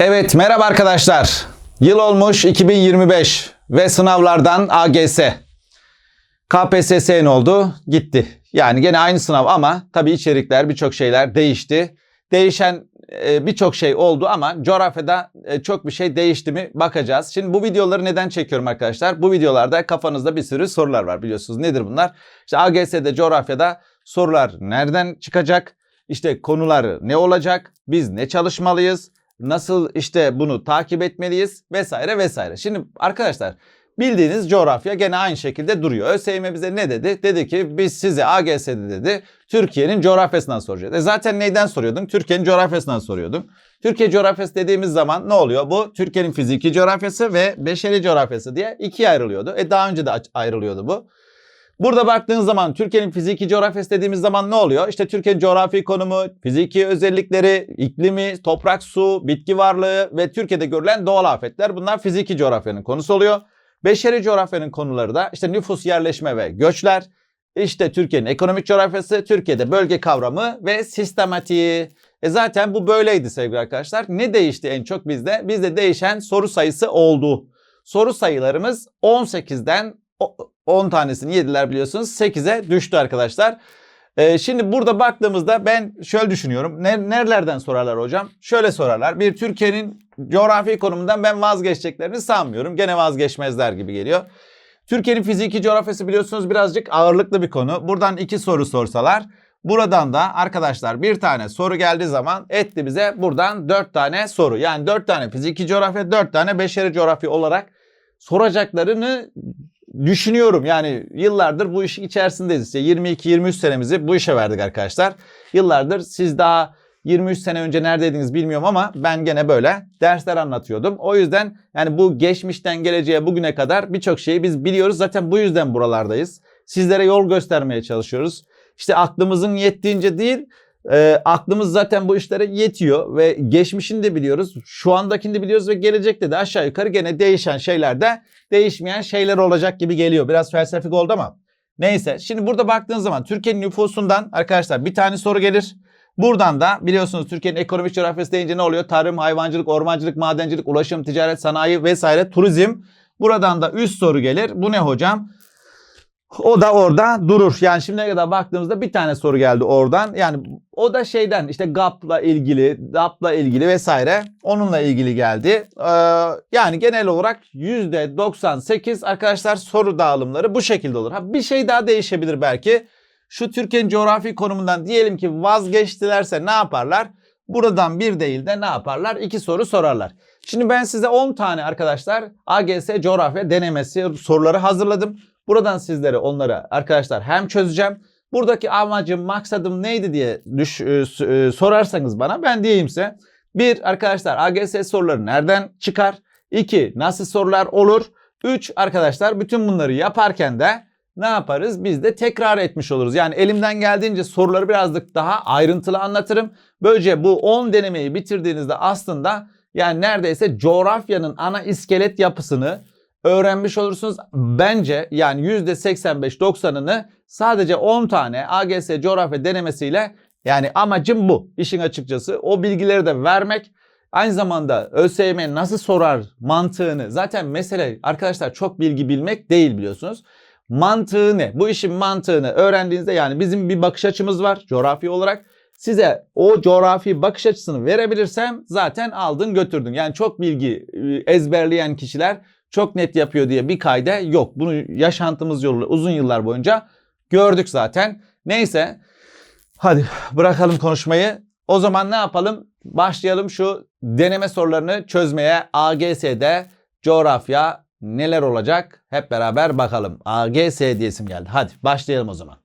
Evet merhaba arkadaşlar. Yıl olmuş 2025 ve sınavlardan AGS. KPSS ne oldu? Gitti. Yani gene aynı sınav ama tabii içerikler birçok şeyler değişti. Değişen e, birçok şey oldu ama coğrafyada e, çok bir şey değişti mi bakacağız. Şimdi bu videoları neden çekiyorum arkadaşlar? Bu videolarda kafanızda bir sürü sorular var biliyorsunuz. Nedir bunlar? İşte AGS'de coğrafyada sorular nereden çıkacak? İşte konuları ne olacak? Biz ne çalışmalıyız? Nasıl işte bunu takip etmeliyiz vesaire vesaire. Şimdi arkadaşlar bildiğiniz coğrafya gene aynı şekilde duruyor. ÖSYM bize ne dedi? Dedi ki biz size AGS'de dedi Türkiye'nin coğrafyasından soracağız. E zaten neyden soruyordum? Türkiye'nin coğrafyasından soruyordum. Türkiye coğrafyası dediğimiz zaman ne oluyor? Bu Türkiye'nin fiziki coğrafyası ve beşeri coğrafyası diye ikiye ayrılıyordu. E daha önce de ayrılıyordu bu. Burada baktığın zaman Türkiye'nin fiziki coğrafyası dediğimiz zaman ne oluyor? İşte Türkiye'nin coğrafi konumu, fiziki özellikleri, iklimi, toprak, su, bitki varlığı ve Türkiye'de görülen doğal afetler bunlar fiziki coğrafyanın konusu oluyor. Beşeri coğrafyanın konuları da işte nüfus, yerleşme ve göçler, işte Türkiye'nin ekonomik coğrafyası, Türkiye'de bölge kavramı ve sistematiği. E zaten bu böyleydi sevgili arkadaşlar. Ne değişti en çok bizde? Bizde değişen soru sayısı oldu. Soru sayılarımız 18'den o- 10 tanesini yediler biliyorsunuz 8'e düştü arkadaşlar. Ee, şimdi burada baktığımızda ben şöyle düşünüyorum. Ne, nerelerden sorarlar hocam? Şöyle sorarlar. Bir Türkiye'nin coğrafi konumundan ben vazgeçeceklerini sanmıyorum. Gene vazgeçmezler gibi geliyor. Türkiye'nin fiziki coğrafyası biliyorsunuz birazcık ağırlıklı bir konu. Buradan iki soru sorsalar. Buradan da arkadaşlar bir tane soru geldiği zaman etti bize buradan dört tane soru. Yani dört tane fiziki coğrafya, dört tane beşeri coğrafya olarak soracaklarını düşünüyorum. Yani yıllardır bu işin içerisindeyiz. İşte 22-23 senemizi bu işe verdik arkadaşlar. Yıllardır siz daha 23 sene önce neredeydiniz bilmiyorum ama ben gene böyle dersler anlatıyordum. O yüzden yani bu geçmişten geleceğe bugüne kadar birçok şeyi biz biliyoruz. Zaten bu yüzden buralardayız. Sizlere yol göstermeye çalışıyoruz. İşte aklımızın yettiğince değil, e, aklımız zaten bu işlere yetiyor ve geçmişini de biliyoruz, şu andakini de biliyoruz ve gelecekte de aşağı yukarı gene değişen şeylerde değişmeyen şeyler olacak gibi geliyor. Biraz felsefik oldu ama. Neyse şimdi burada baktığınız zaman Türkiye'nin nüfusundan arkadaşlar bir tane soru gelir. Buradan da biliyorsunuz Türkiye'nin ekonomik coğrafyası deyince ne oluyor? Tarım, hayvancılık, ormancılık, madencilik, ulaşım, ticaret, sanayi vesaire, turizm. Buradan da üst soru gelir. Bu ne hocam? O da orada durur. Yani şimdiye kadar baktığımızda bir tane soru geldi oradan. Yani o da şeyden işte GAP'la ilgili, DAP'la ilgili vesaire onunla ilgili geldi. Ee, yani genel olarak %98 arkadaşlar soru dağılımları bu şekilde olur. Ha bir şey daha değişebilir belki. Şu Türkiye'nin coğrafi konumundan diyelim ki vazgeçtilerse ne yaparlar? Buradan bir değil de ne yaparlar? İki soru sorarlar. Şimdi ben size 10 tane arkadaşlar AGS coğrafya denemesi soruları hazırladım. Buradan sizlere onları arkadaşlar hem çözeceğim. Buradaki amacım, maksadım neydi diye düş, e, e, sorarsanız bana ben diyeyim size. Bir arkadaşlar AGS soruları nereden çıkar? İki nasıl sorular olur? Üç arkadaşlar bütün bunları yaparken de ne yaparız? Biz de tekrar etmiş oluruz. Yani elimden geldiğince soruları birazcık daha ayrıntılı anlatırım. Böylece bu 10 denemeyi bitirdiğinizde aslında yani neredeyse coğrafyanın ana iskelet yapısını öğrenmiş olursunuz. Bence yani %85-90'ını sadece 10 tane AGS coğrafya denemesiyle yani amacım bu. İşin açıkçası o bilgileri de vermek. Aynı zamanda ÖSYM nasıl sorar mantığını zaten mesele arkadaşlar çok bilgi bilmek değil biliyorsunuz. Mantığı ne? Bu işin mantığını öğrendiğinizde yani bizim bir bakış açımız var coğrafi olarak. Size o coğrafi bakış açısını verebilirsem zaten aldın götürdün. Yani çok bilgi e, ezberleyen kişiler çok net yapıyor diye bir kayda yok. Bunu yaşantımız yoluyla uzun yıllar boyunca gördük zaten. Neyse hadi bırakalım konuşmayı. O zaman ne yapalım? Başlayalım şu deneme sorularını çözmeye. AGS'de coğrafya neler olacak? Hep beraber bakalım. AGS diyesim geldi. Hadi başlayalım o zaman.